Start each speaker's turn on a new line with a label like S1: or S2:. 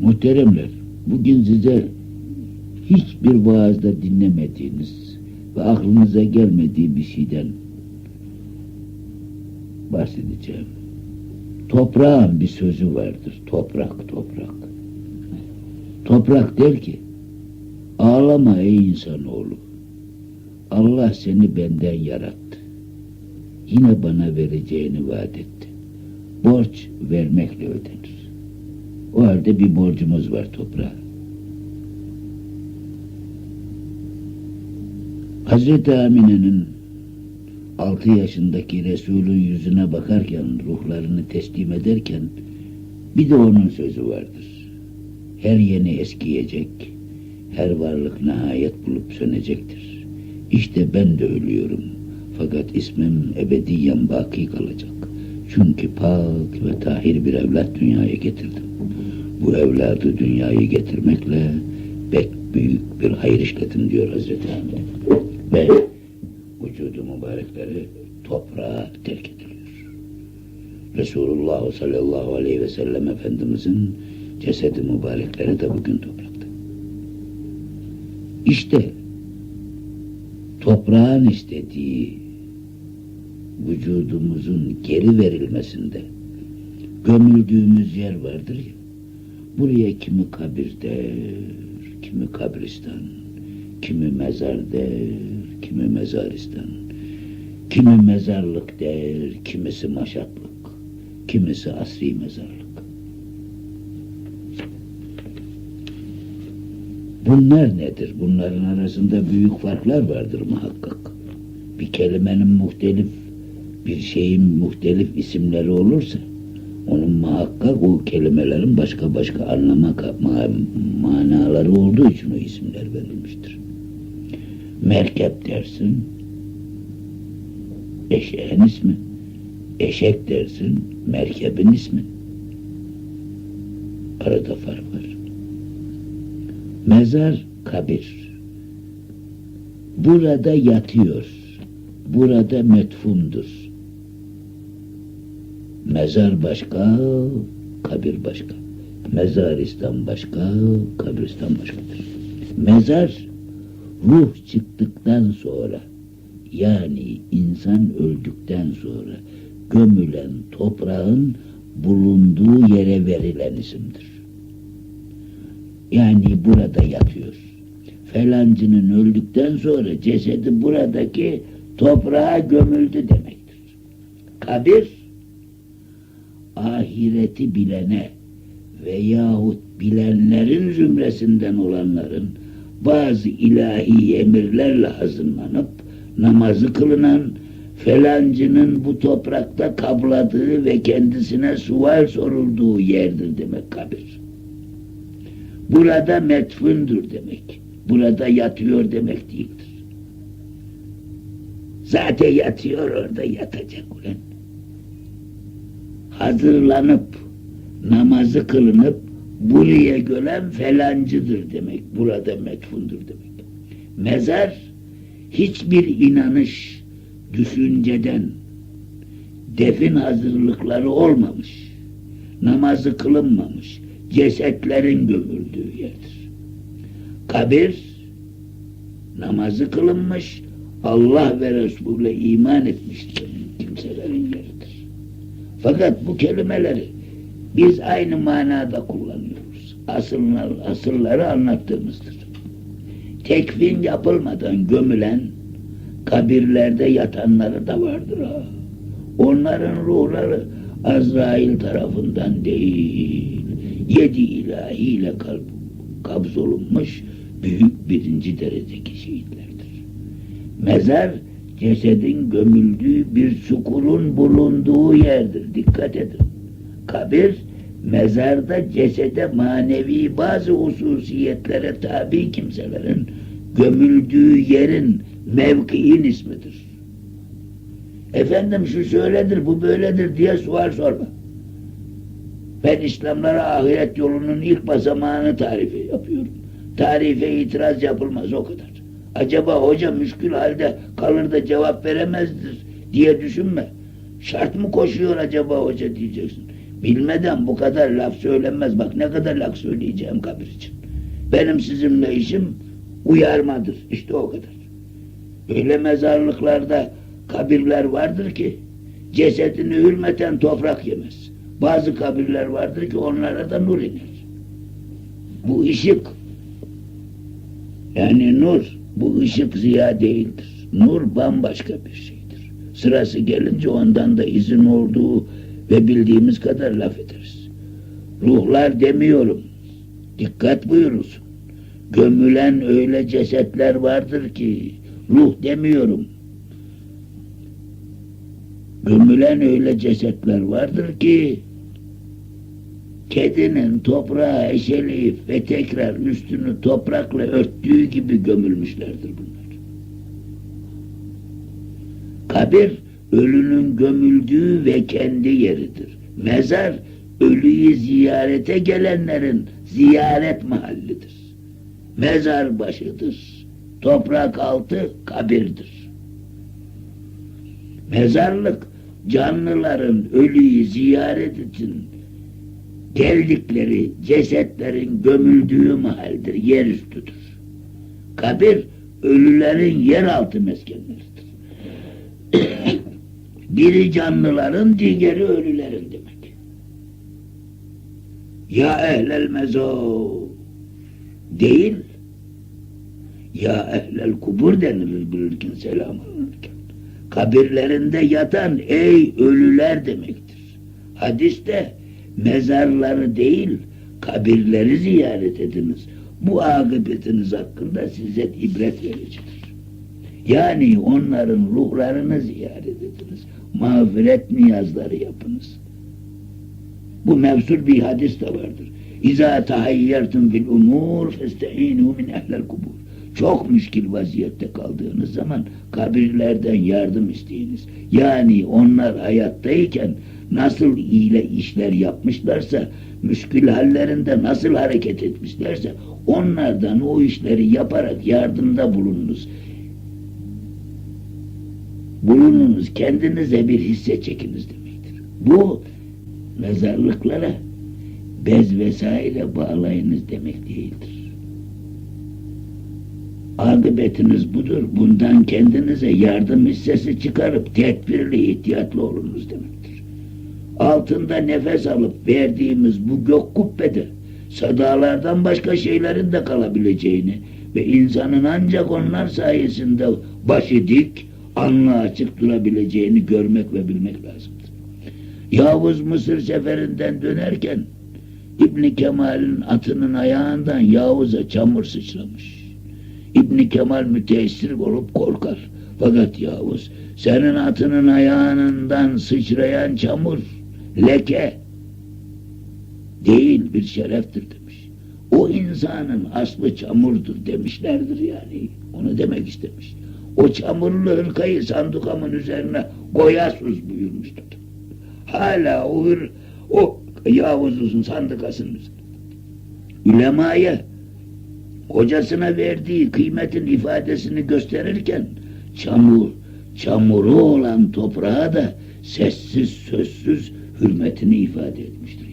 S1: Muhteremler, bugün size hiçbir vaazda dinlemediğiniz ve aklınıza gelmediği bir şeyden bahsedeceğim. Toprağın bir sözü vardır. Toprak, toprak. Toprak der ki, ağlama ey insanoğlu. Allah seni benden yarattı. Yine bana vereceğini vaat etti. Borç vermekle ödenir. O halde bir borcumuz var toprağa. Hazreti Amine'nin altı yaşındaki Resul'ün yüzüne bakarken, ruhlarını teslim ederken bir de onun sözü vardır. Her yeni eskiyecek, her varlık nihayet bulup sönecektir. İşte ben de ölüyorum. Fakat ismim ebediyen baki kalacak. Çünkü pak ve tahir bir evlat dünyaya getirdim. Bu evladı dünyaya getirmekle pek büyük bir hayır işledim diyor Hazreti Amine. Ve vücudu mübarekleri toprağa terk ediliyor. Resulullah sallallahu aleyhi ve sellem Efendimizin cesedi mübarekleri de bugün toprakta. İşte toprağın istediği vücudumuzun geri verilmesinde gömüldüğümüz yer vardır ya buraya kimi kabir der, kimi kabristan, kimi mezar der, kimi mezaristan, kimi mezarlık der, kimisi maşatlık, kimisi asri mezarlık. Bunlar nedir? Bunların arasında büyük farklar vardır muhakkak. Bir kelimenin muhtelif, bir şeyin muhtelif isimleri olursa, onun muhakkak o kelimelerin başka başka anlama ma manaları olduğu için o isimler verilmiştir. Merkep dersin, eşeğin ismi. Eşek dersin, merkebin ismi. Arada fark var. Mezar kabir. Burada yatıyor. Burada metfundur. Mezar başka, kabir başka. Mezaristan başka, kabristan başkadır. Mezar ruh çıktıktan sonra yani insan öldükten sonra gömülen toprağın bulunduğu yere verilen isimdir. Yani burada yatıyor. Felancının öldükten sonra cesedi buradaki toprağa gömüldü demektir. Kabir ahireti bilene veyahut bilenlerin zümresinden olanların bazı ilahi emirlerle hazırlanıp namazı kılınan felancının bu toprakta kabladığı ve kendisine sual sorulduğu yerdir demek kabir. Burada metfündür demek. Burada yatıyor demek değildir. Zaten yatıyor orada yatacak ulan. Hazırlanıp namazı kılınıp buraya gölen felancıdır demek. Burada metfundur demek. Mezar hiçbir inanış, düşünceden defin hazırlıkları olmamış. Namazı kılınmamış. Cesetlerin gömüldüğü yerdir. Kabir namazı kılınmış, Allah ve Resul'e iman etmiştir. Fakat bu kelimeleri biz aynı manada kullanıyoruz. Asıllar, asılları anlattığımızdır. Tekfin yapılmadan gömülen kabirlerde yatanları da vardır ha. Onların ruhları Azrail tarafından değil, yedi ilahiyle kalp, kabzolunmuş büyük birinci derecedeki şehitlerdir. Mezar cesedin gömüldüğü bir çukurun bulunduğu yerdir. Dikkat edin. Kabir mezarda cesede manevi bazı hususiyetlere tabi kimselerin gömüldüğü yerin mevkiin ismidir. Efendim şu şöyledir, bu böyledir diye sual sorma. Ben İslamlara ahiret yolunun ilk basamağını tarife yapıyorum. Tarife itiraz yapılmaz o kadar. Acaba hoca müşkül halde kalır da cevap veremezdir diye düşünme. Şart mı koşuyor acaba hoca diyeceksin. Bilmeden bu kadar laf söylenmez. Bak ne kadar laf söyleyeceğim kabir için. Benim sizinle işim uyarmadır. İşte o kadar. Öyle mezarlıklarda kabirler vardır ki cesedini hürmeten toprak yemez. Bazı kabirler vardır ki onlara da nur iner. Bu ışık yani nur bu ışık ziya değildir. Nur bambaşka bir şeydir. Sırası gelince ondan da izin olduğu ve bildiğimiz kadar laf ederiz. Ruhlar demiyorum. Dikkat buyurunuz. Gömülen öyle cesetler vardır ki ruh demiyorum. Gömülen öyle cesetler vardır ki kedinin toprağa eşeleyip ve tekrar üstünü toprakla örttüğü gibi gömülmüşlerdir bunlar. Kabir ölünün gömüldüğü ve kendi yeridir. Mezar ölüyü ziyarete gelenlerin ziyaret mahallidir. Mezar başıdır. Toprak altı kabirdir. Mezarlık canlıların ölüyü ziyaret için geldikleri cesetlerin gömüldüğü mahaldir, yerüstüdür. Kabir ölülerin yeraltı meskenleridir. Biri canlıların, diğeri ölülerin demek. Ya ehlel mezo değil, ya ehlel kubur denilir bilirken selam alırken. Kabirlerinde yatan ey ölüler demektir. Hadiste mezarları değil, kabirleri ziyaret ediniz. Bu akıbetiniz hakkında size ibret vericidir. Yani onların ruhlarını ziyaret ediniz. Mağfiret niyazları yapınız. Bu mevsul bir hadis de vardır. İza tahayyertum fil umur feste'inu min ehlel kubur. Çok müşkil vaziyette kaldığınız zaman kabirlerden yardım isteyiniz. Yani onlar hayattayken nasıl ile işler yapmışlarsa, müşkül hallerinde nasıl hareket etmişlerse onlardan o işleri yaparak yardımda bulununuz. Bulununuz, kendinize bir hisse çekiniz demektir. Bu mezarlıklara bez vesaire bağlayınız demek değildir. Akıbetiniz budur. Bundan kendinize yardım hissesi çıkarıp tedbirli, ihtiyatlı olunuz demektir. Altında nefes alıp verdiğimiz bu gök kubbede sadalardan başka şeylerin de kalabileceğini ve insanın ancak onlar sayesinde başı dik, anlı açık durabileceğini görmek ve bilmek lazımdır. Yavuz Mısır seferinden dönerken İbni Kemal'in atının ayağından Yavuz'a çamur sıçramış. İbni Kemal müteessir olup korkar. Fakat Yavuz senin atının ayağından sıçrayan çamur leke değil bir şereftir demiş. O insanın aslı çamurdur demişlerdir yani. Onu demek istemiş. O çamurlu hırkayı sandukamın üzerine koyasız buyurmuştur. Hala o hır, o Yavuz'un sandukasının üzerinde. Ulemaya kocasına verdiği kıymetin ifadesini gösterirken çamur, çamuru olan toprağa da sessiz sözsüz hürmetini ifade etmiştir.